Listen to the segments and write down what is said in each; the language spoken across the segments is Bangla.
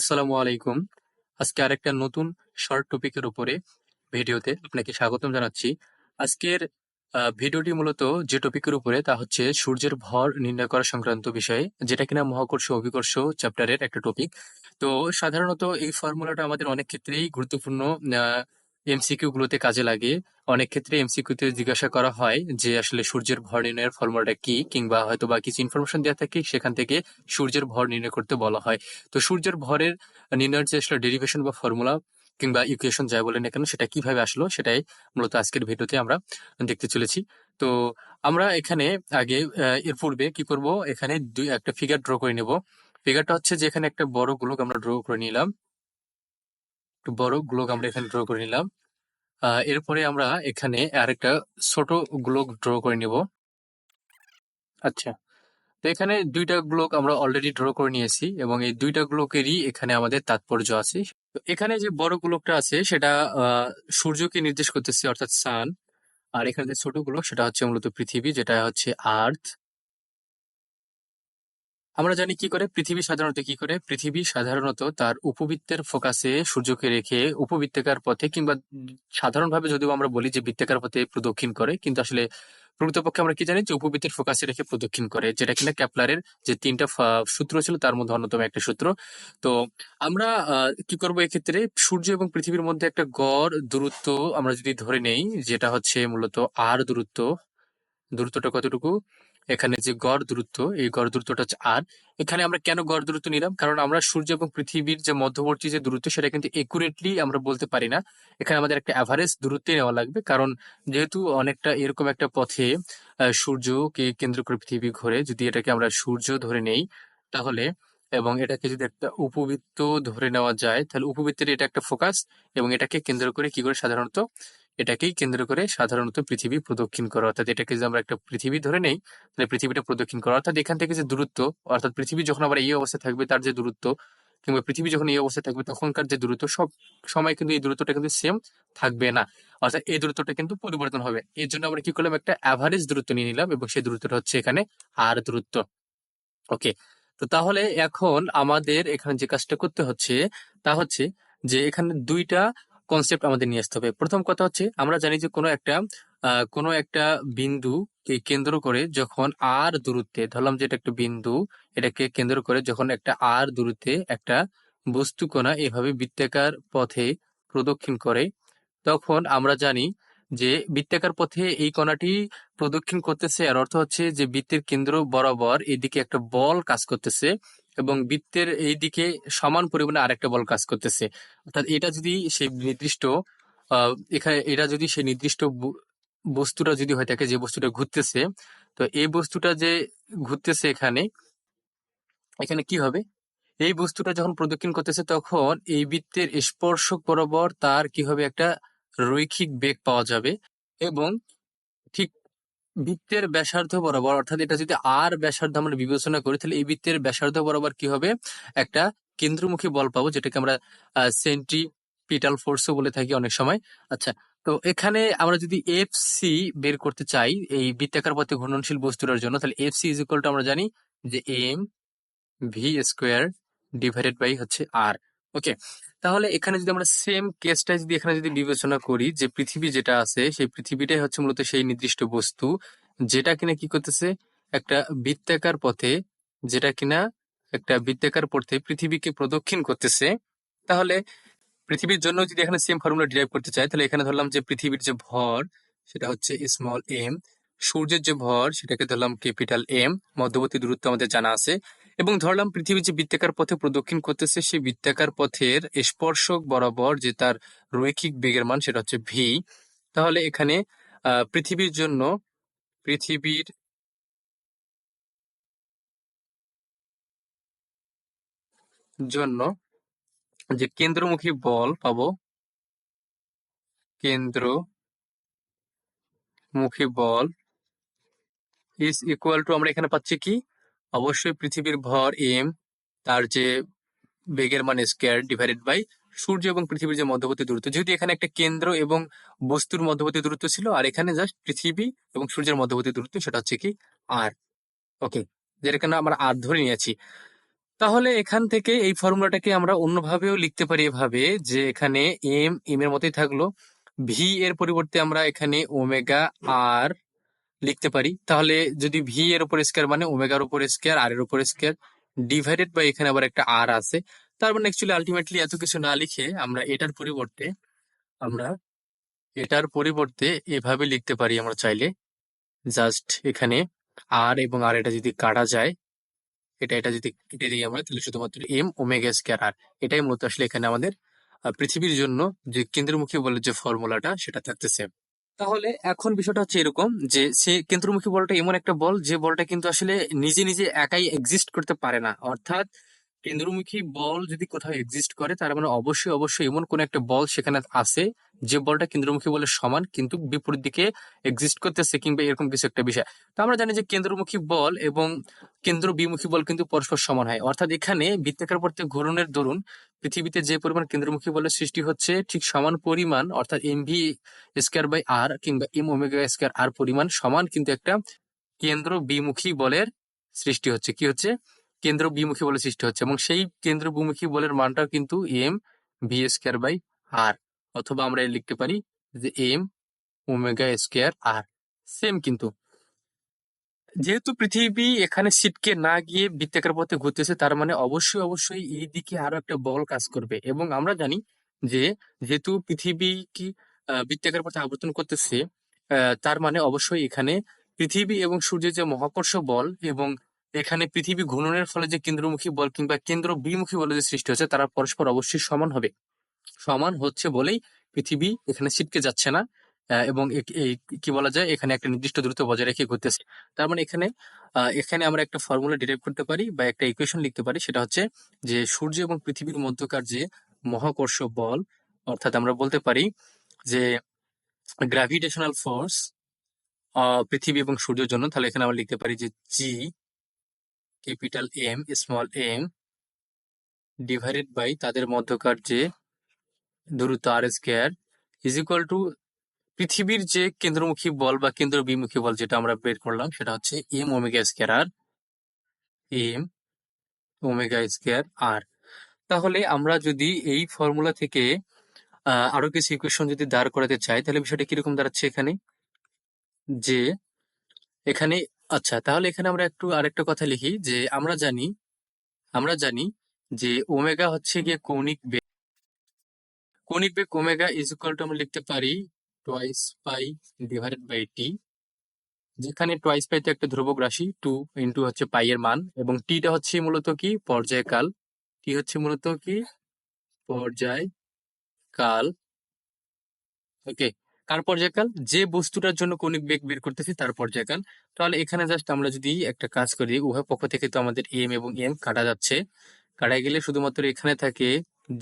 আসসালামু আলাইকুম। আজকে আরেকটা নতুন শর্ট টপিকের উপরে ভিডিওতে আপনাকে স্বাগতম জানাচ্ছি। আজকের ভিডিওটি মূলত যে টপিকের উপরে তা হচ্ছে সূর্যের ভর নির্ণয় করা সংক্রান্ত বিষয়ে, যেটা কিনা মহাকর্ষ অভিকর্ষ চ্যাপ্টারের একটা টপিক তো সাধারণত এই ফর্মুলাটা আমাদের অনেক ক্ষেত্রেই গুরুত্বপূর্ণ এমসিকিউ গুলোতে কাজে লাগে অনেক ক্ষেত্রে এমসিকিউ তে জিজ্ঞাসা করা হয় যে আসলে সূর্যের ভর নির্ণয়ের ফর্মুলাটা কি কিংবা হয়তো বা কিছু ইনফরমেশন দেওয়া থাকে, সেখান থেকে সূর্যের ভর নির্ণয় করতে বলা হয়। তো সূর্যের ভরের নির্ণয়ের যে আসলে ডেরিভেশন বা ফর্মুলা কিংবা ইকুয়েশন যাই বলেন না কেন, সেটা কীভাবে আসলো সেটাই মূলত আজকের ভিডিওতে আমরা দেখতে চলেছি। তো আমরা এখানে আগে এর পূর্বে কি করব? এখানে দুই, একটা ফিগার ড্র করে নেব। ফিগারটা হচ্ছে যে এখানে একটা বড় গ্লোক আমরা ড্র করে নিলাম। একটু বড় গ্লোক আমরা এখানে ড্র করে নিলাম। এরপরে আমরা এখানে আরেকটা ছোট গ্লোক ড্র করে নিব। আচ্ছা তো এখানে দুইটা গ্লোক আমরা অলরেডি ড্র করে নিয়েছি এবং এই দুইটা গ্লোকেরই এখানে আমাদের তাৎপর্য আছে। এখানে যে বড় গ্লোকটা আছে সেটা সূর্যকে নির্দেশ করতেছে অর্থাৎ সান আর এখানে যে ছোট গ্লোক সেটা হচ্ছে মূলত পৃথিবী, যেটা হচ্ছে আর্থ আমরা জানি কি করে? পৃথিবী সাধারণত কি করে? পৃথিবী সাধারণত তার উপবৃত্তের ফোকাসে সূর্যকে রেখে উপবৃত্তাকার পথে কিংবা সাধারণভাবে যদিও আমরা বলি যে বৃত্তাকার পথে প্রদক্ষিণ করে, কিন্তু আসলে প্রকৃতপক্ষে আমরা কি জানি যে উপবৃত্তের ফোকাসে রেখে প্রদক্ষিণ করে। যেটা কিনা ক্যাপলারের যে তিনটা সূত্র ছিল, তার মধ্যে অন্যতম একটা সূত্র। তো আমরা কি করব এক্ষেত্রে? সূর্য এবং পৃথিবীর মধ্যে একটা গড় দূরত্ব আমরা যদি ধরে নেই, যেটা হচ্ছে মূলত আর দূরত্ব। দূরত্বটা কতটুকু? এখানে যে গড় দূরত্ব, এই গড় দূরত্বটা হচ্ছে আর এখানে আমরা কেন গড় দূরত্ব নিলাম? কারণ আমরা সূর্য এবং পৃথিবীর যে মধ্যবর্তী যে দূরত্ব, সেটা কিন্তু একুরেটলি আমরা বলতে পারি না। এখানে আমাদের একটা অ্যাভারেজ দূরত্বে নেওয়া লাগবে। কারণ যেহেতু অনেকটা এরকম একটা পথে সূর্যকে কেন্দ্র করে পৃথিবী ঘোরে, যদি এটাকে আমরা সূর্য ধরে নেই, তাহলে এবং এটাকে যদি একটা উপবৃত্ত ধরে নেওয়া যায়, তাহলে উপবৃত্তের এটা একটা ফোকাস এবং এটাকে কেন্দ্র করে কি করে সাধারণত এটাকেই কেন্দ্র করে সাধারণত পৃথিবী প্রদক্ষিণ করে। অর্থাৎ এটাকে যদি আমরা একটা পৃথিবী ধরে নেই, তাহলে পৃথিবীটা প্রদক্ষিণ করে। অর্থাৎ এখান থেকে যে দূরত্ব, অর্থাৎ পৃথিবী যখন আবার এই অবস্থায় থাকবে, তার যে দূরত্ব, কিংবা পৃথিবী যখন এই অবস্থায় থাকবে, তখনকার যে দূরত্ব, সব সময় কিন্তু এই দূরত্বটা কিন্তু সেম থাকবে না। অর্থাৎ এই দূরত্বটা কিন্তু পরিবর্তন হবে। এর জন্য আমরা কি করলাম? একটা অ্যাভারেজ দূরত্ব নিয়ে নিলাম, এবং সেই দূরত্বটা হচ্ছে এখানে আর দূরত্ব। ওকে তো তাহলে এখন আমাদের এখানে যে কাজটা করতে হচ্ছে, তা হচ্ছে যে এখানে দুইটা কনসেপ্ট আমাদের নিয়ে আসতে হবে। প্রথম কথা হচ্ছে, আমরা জানি যে কোনো একটা কোনো একটা বিন্দুকে কেন্দ্র করে যখন আর দূরত্বে, ধরলাম যে এটা একটা বিন্দু, এটাকে কেন্দ্র করে যখন একটা আর দূরত্বে একটা বস্তু কণা এভাবে বৃত্তাকার পথে প্রদক্ষিণ করে, তখন আমরা জানি যে বৃত্তাকার পথে এই কণাটি প্রদক্ষিণ করতেছে আর অর্থ হচ্ছে যে বৃত্তের কেন্দ্র বরাবর এদিকে একটা বল কাজ করতেছে। এবং বৃত্তের এই দিকে সমান পরিমাণে আরেকটা বল কাজ করতেছে। অর্থাৎ এটা যদি সেই নির্দিষ্ট এখানে এটা যদি সেই নির্দিষ্ট বস্তুটা যদি হয়ে থাকে যে বস্তুটা ঘুরতেছে, তো এই বস্তুটা যে ঘুরতেছে এখানে এখানে কি হবে? এই বস্তুটা যখন প্রদক্ষিণ করতেছে, তখন এই বৃত্তের স্পর্শক বরাবর তার কি হবে? একটা রৈখিক বেগ পাওয়া যাবে এবং ঠিক বৃত্তের ব্যাসার্ধ বরাবর, অর্থাৎ এটা যদি আর ব্যাসার্ধ আমরা বিবেচনা করি, তাহলে এই বৃত্তের ব্যাসার্ধ বরাবর কি হবে? একটা কেন্দ্রমুখী বল পাবো, যেটাকে আমরা সেন্ট্রিপিটাল ফোর্সও বলে থাকি অনেক সময়। আচ্ছা তো এখানে আমরা যদি এফ সি বের করতে চাই, এই বৃত্তাকার পথে ঘূর্ণনশীল বস্তুটার জন্য, তাহলে এফ সি ইজ টু আমরা জানি যে m v square divided by হচ্ছে আর ওকে, তাহলে এখানে যদি আমরা সেম কেসটা যদি এখানে যদি বিবেচনা করি, যে পৃথিবী যেটা আছে, সেই পৃথিবীটাই হচ্ছে মূলত সেই নির্দিষ্ট বস্তু, যেটা কিনা কি করতেছে, একটা বৃত্তাকার পথে, যেটা কিনা একটা বৃত্তাকার পথে পৃথিবীকে প্রদক্ষিণ করতেছে, তাহলে পৃথিবীর জন্য যদি এখানে সেম ফর্মুলা ডিরাইভ করতে চাই, তাহলে এখানে ধরলাম যে পৃথিবীর যে ভর, সেটা হচ্ছে স্মল এম সূর্যের যে ভর, সেটাকে ধরলাম ক্যাপিটাল এম মধ্যবর্তী দূরত্ব আমাদের জানা আছে এবং ধরলাম পৃথিবী যে বৃত্তাকার পথে প্রদক্ষিণ করতেছে, সেই বৃত্তাকার পথের স্পর্শক বরাবর যে তার রৈখিক বেগের মান, সেটা হচ্ছে ভি তাহলে এখানে পৃথিবীর জন্য পৃথিবীর জন্য যে কেন্দ্রমুখী বল পাবো, কেন্দ্রমুখী বল ইজ ইকুয়াল টু আমরা এখানে পাচ্ছি কি? অবশ্যই পৃথিবীর ভর এম তার যে বেগের মান স্কোয়ার ডিভাইডেড বাই সূর্য এবং পৃথিবীর যে মধ্যবর্তী দূরত্ব। যেহেতু এখানে একটা কেন্দ্র এবং বস্তুর মধ্যবর্তী দূরত্ব ছিল, আর এখানে জাস্ট পৃথিবী এবং সূর্যের মধ্যবর্তী দূরত্ব, সেটা হচ্ছে কি আর ওকে যেটা কেন আমরা আর ধরে নিয়েছি। তাহলে এখান থেকে এই ফর্মুলাটাকে আমরা অন্যভাবেও লিখতে পারি এভাবে যে এখানে এম এম এর মতোই থাকল। ভি এর পরিবর্তে আমরা এখানে ওমেগা আর লিখতে পারি। তাহলে যদি ভি এর উপর স্কোয়ার মানে ওমেগার উপর স্কোয়ার আর এর উপর স্কোয়ার ডিভাইডেড বাই এখানে আবার একটা আর আছে। তার মানে অ্যাকচুয়ালি আলটিমেটলি এত কিছু না লিখে আমরা এটার পরিবর্তে, আমরা এটার পরিবর্তে এভাবে লিখতে পারি আমরা চাইলে। জাস্ট এখানে আর এবং আর এটা যদি কাটা যায়, এটা এটা যদি কেটে দিই আমরা, তাহলে শুধুমাত্র এম ওমেগা স্কোয়ার আর এটাই মূলত আসলে এখানে আমাদের পৃথিবীর জন্য যে কেন্দ্রমুখী বলের যে ফর্মুলাটা সেটা থাকতেছে। তাহলে এখন বিষয়টা হচ্ছে এরকম যে সে কেন্দ্রমুখী বলটা এমন একটা বল যে বলটা কিন্তু আসলে নিজে নিজে একাই এক্সিস্ট করতে পারে না। অর্থাৎ কেন্দ্রমুখী বল যদি কোথাও এক্সিস্ট করে, তার মানে অবশ্যই অবশ্যই এমন কোন একটা বল সেখানে আছে, যে বলটা কেন্দ্রমুখী বলের সমান, কিন্তু বিপরীত দিকে এক্সিস্ট করতেছে কিংবা এরকম কিছু একটা বিষয়। তো আমরা জানি যে কেন্দ্রমুখী বল এবং কেন্দ্র বিমুখী বল কিন্তু পরস্পর সমান হয়। অর্থাৎ এখানে বৃত্তাকার পথে ঘূর্ণনের দরুন পৃথিবীতে যে পরিমাণ কেন্দ্রমুখী বলের সৃষ্টি হচ্ছে, ঠিক সমান পরিমাণ, অর্থাৎ m v square by r কিংবা এম ওমেগা স্কোয়ার আর পরিমাণ সমান কিন্তু একটা কেন্দ্র বিমুখী বলের সৃষ্টি হচ্ছে। কি হচ্ছে? কেন্দ্র বিমুখী বলের সৃষ্টি হচ্ছে এবং সেই কেন্দ্র বিমুখী বলের মানটাও কিন্তু m v square by r অথবা আমরা লিখতে পারি যে m omega square r. Same কিন্তু। যেহেতু পৃথিবী এখানে সিটকে না গিয়ে বৃত্তাকার পথে ঘুরতেছে, তার মানে অবশ্যই অবশ্যই এই দিকে আরও একটা বল কাজ করবে। এবং আমরা জানি যে যেহেতু পৃথিবী কি বৃত্তাকার পথে আবর্তন করতেছে তার মানে অবশ্যই এখানে পৃথিবী এবং সূর্যের যে মহাকর্ষ বল এবং এখানে পৃথিবী ঘূর্ণনের ফলে যে কেন্দ্রমুখী বল কিংবা কেন্দ্র বিমুখী বলে যে সৃষ্টি হচ্ছে, তারা পরস্পর অবশ্যই সমান হবে। সমান হচ্ছে বলেই পৃথিবী এখানে ছিটকে যাচ্ছে না এবং কি বলা যায়, এখানে একটা নির্দিষ্ট দূরত্ব বজায় রেখে ঘুরতেছে। তার মানে এখানে এখানে আমরা একটা ফর্মুলা ডিরাইভ করতে পারি বা একটা ইকুয়েশন লিখতে পারি, সেটা হচ্ছে যে সূর্য এবং পৃথিবীর মধ্যকার যে মহাকর্ষ বল, অর্থাৎ আমরা বলতে পারি যে গ্র্যাভিটেশনাল ফোর্স পৃথিবী এবং সূর্যের জন্য, তাহলে এখানে আমরা লিখতে পারি যে G capital M, small m divided by তাদের মধ্যকার যে দূরত্ব r square is equal to পৃথিবীর যে কেন্দ্রমুখী বল বা কেন্দ্র বিমুখী বল যেটা আমরা বের করলাম, সেটা হচ্ছে m omega square r m omega square r তাহলে আমরা যদি এই ফর্মুলা থেকে আরও কিছু ইকুয়েশন যদি দাঁড় করাতে চাই, তাহলে বিষয়টা কীরকম দাঁড়াচ্ছে এখানে? যে এখানে আচ্ছা তাহলে এখানে আমরা একটু আরেকটা কথা লিখি যে আমরা জানি আমরা জানি যে ওমেগা হচ্ছে গিয়ে কৌণিক বেগ কৌণিক বেগ ওমেগা ইজ ইকুয়াল টু আমরা লিখতে পারি twice pi divided by T যেখানে টোয়াইস পাইতে একটা ধ্রুবক রাশি টু ইন্টু হচ্ছে পাই এর মান, এবং টিটা হচ্ছে মূলত কি? পর্যায়কাল। টি হচ্ছে মূলত কি? পর্যায় কাল ওকে কার পর্যায়কাল? যে বস্তুটার জন্য কৌণিক বেগ বের করতেছি তার পর্যায়কাল। তাহলে এখানে জাস্ট আমরা যদি একটা কাজ করি, উভয় পক্ষ থেকে তো আমাদের এম এবং এম কাটা যাচ্ছে। কাটাই গেলে শুধুমাত্র এখানে থাকে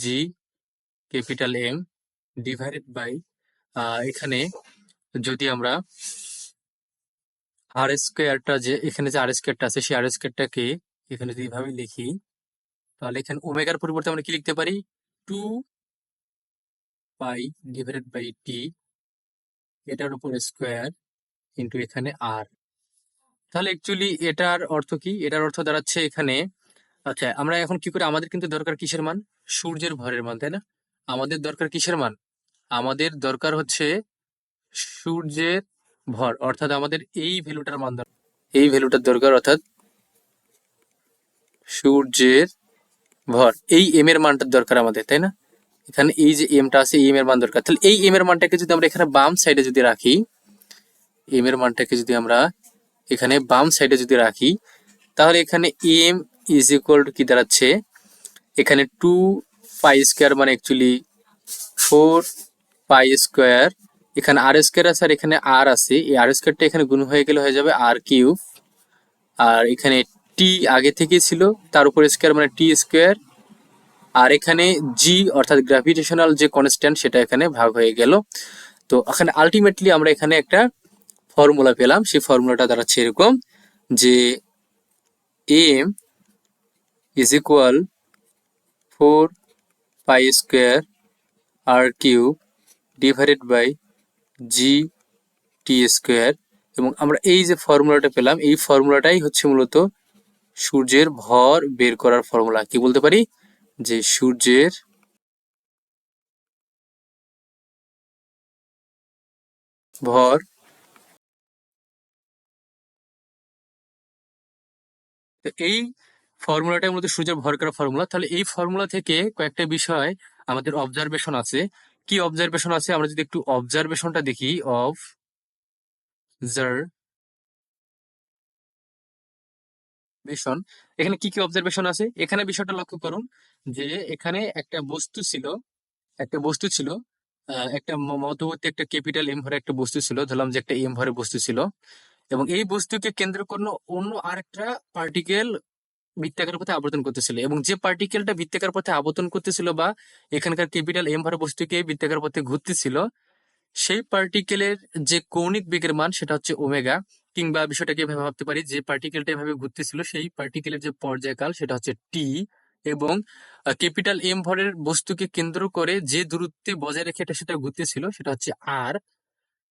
G capital M divided by এখানে যদি আমরা আর স্কোয়ারটা যে, এখানে যে আর স্কোয়ারটা আছে, সেই আর স্কোয়ারটাকে এখানে যদি এভাবে লিখি, তাহলে এখানে ওমেগার পরিবর্তে আমরা কি লিখতে পারি? Two pi divided by T এটার উপর স্কোয়ার কিন্তু এখানে আর তাহলে অ্যাকচুয়ালি এটার অর্থ কি? এটার অর্থ দাঁড়াচ্ছে এখানে আচ্ছা আমরা এখন কি করে? আমাদের কিন্তু দরকার কিসের মান? সূর্যের ভরের মান, তাই না? আমাদের দরকার কিসের মান? আমাদের দরকার হচ্ছে সূর্যের ভর, অর্থাৎ আমাদের এই ভ্যালুটার মান দরকার। এই ভ্যালুটার দরকার, অর্থাৎ সূর্যের ভর। এই এম এর মানটার দরকার আমাদের, তাই না? এখানে এই যে এমটা আছে এম এর মান দরকার। তাহলে এই এম এর মানটাকে যদি আমরা এখানে বাম সাইডে যদি রাখি এম এর মানটাকে যদি আমরা এখানে বাম সাইডে যদি রাখি, তাহলে এখানে এম ইজ ইকুয়াল টু কি দাঁড়াচ্ছে? এখানে টু পাই স্কোয়ার মানে অ্যাকচুয়ালি ফোর পাই স্কোয়ার এখানে আর স্কোয়ার আছে আর এখানে আর আছে। এই আর স্কোয়ারটা এখানে গুণ হয়ে গেলে হয়ে যাবে আর কিউব আর এখানে টি আগে থেকে ছিল, তার উপর স্কোয়ার মানে টি স্কোয়ার আর এখানে জি অর্থাৎ গ্র্যাভিটেশনাল যে কনস্ট্যান্ট সেটা এখানে ভাগ হয়ে গেল। তো এখানে আলটিমেটলি আমরা এখানে একটা ফর্মুলা পেলাম। সেই ফর্মুলাটা দাঁড়াচ্ছে এরকম যে M is equal four pi square R cube divided by G T square এবং আমরা এই যে ফর্মুলাটা পেলাম, এই ফর্মুলাটাই হচ্ছে মূলত সূর্যের ভর বের করার ফর্মুলা কি বলতে পারি? যে সূর্যের ভর এই ফর্মুলাটা মূলত সূর্যের ভর করা ফর্মুলা। তাহলে এই ফর্মুলা থেকে কয়েকটা বিষয় আমাদের অবজারভেশন আছে। কি অবজারভেশন আছে? আমরা যদি একটু অবজারভেশনটা দেখি অফ অবজারভেশন এখানে কি কি অবজারভেশন আছে? এখানে বিষয়টা লক্ষ্য করুন যে এখানে একটা বস্তু ছিল, একটা বস্তু ছিল একটা মধ্যবর্তী একটা ক্যাপিটাল এম ভরে একটা বস্তু ছিল, ধরলাম যে একটা এম ভরে বস্তু ছিল, এবং এই বস্তুকে কেন্দ্র করে অন্য আরেকটা পার্টিকেল বৃত্তাকার পথে আবর্তন করতেছিল, এবং যে পার্টিকেলটা বৃত্তাকার পথে আবর্তন করতেছিল বা এখানকার ক্যাপিটাল এম ভরে বস্তুকে বৃত্তাকার পথে ঘুরতেছিল, সেই পার্টিকেলের যে কৌণিক বেগের মান সেটা হচ্ছে ওমেগা কিংবা বিষয়টাকে এভাবে ভাবতে পারি, যে পার্টিকেলটা এভাবে ঘুরতেছিল, সেই পার্টিকেলের যে পর্যায়কাল সেটা হচ্ছে টি এবং ক্যাপিটাল এম ভরের বস্তুকে কেন্দ্র করে যে দূরত্বে বজায় রেখে এটা সেটা ঘুরতেছিল সেটা হচ্ছে আর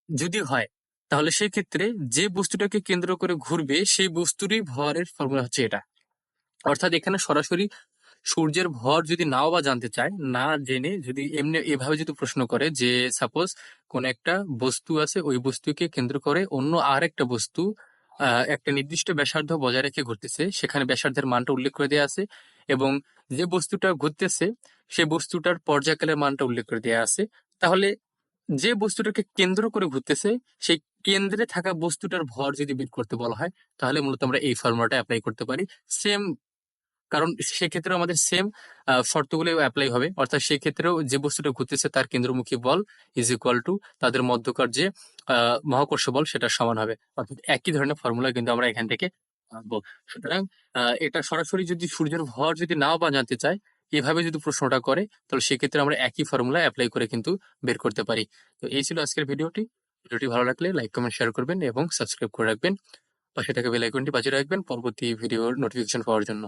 যদি হয়, তাহলে সেই ক্ষেত্রে যে বস্তুটাকে কেন্দ্র করে ঘুরবে, সেই বস্তুরই ভরের ফর্মুলা হচ্ছে এটা। অর্থাৎ এখানে সরাসরি সূর্যের ভর যদি নাও বা জানতে চায়, না জেনে যদি এমনি এভাবে যদি প্রশ্ন করে যে সাপোজ কোন একটা বস্তু আছে, ওই বস্তুকে কেন্দ্র করে অন্য আর একটা বস্তু একটা নির্দিষ্ট ব্যাসার্ধ বজায় রেখে ঘুরতেছে, সেখানে ব্যাসার্ধের মানটা উল্লেখ করে দেওয়া আছে এবং যে বস্তুটা ঘুরতেছে সেই বস্তুটার পর্যায়কালের মানটা উল্লেখ করে দেওয়া আছে। তাহলে যে বস্তুটাকে কেন্দ্র করে ঘুরতেছে, সেই কেন্দ্রে থাকা বস্তুটার ভর যদি বের করতে বলা হয়, তাহলে মূলত আমরা এই ফর্মুলাটা অ্যাপ্লাই করতে পারি। সেম কারণ সেক্ষেত্রে আমাদের সেম শর্তগুলো অ্যাপ্লাই হবে। অর্থাৎ সেক্ষেত্রেও যে বস্তুটা ঘুরতেছে তার কেন্দ্রমুখী বল ইজ ইকুয়াল টু তাদের মধ্যকার যে মহাকর্ষ বল সেটা সমান হবে। অর্থাৎ একই ধরনের ফর্মুলা কিন্তু আমরা এখান থেকে সুতরাং এটা সরাসরি যদি সূর্যের ভর যদি নাও বা জানতে চায়, এভাবে যদি প্রশ্নটা করে, তাহলে সেক্ষেত্রে আমরা একই ফর্মুলা অ্যাপ্লাই করে কিন্তু বের করতে পারি। তো এই ছিল আজকের ভিডিওটি। ভিডিওটি ভালো লাগলে লাইক কমেন্ট শেয়ার করবেন এবং সাবস্ক্রাইব করে রাখবেন। পাশে থাকা বেল আইকনটি বাজিয়ে রাখবেন পরবর্তী ভিডিওর নোটিফিকেশন পাওয়ার জন্য।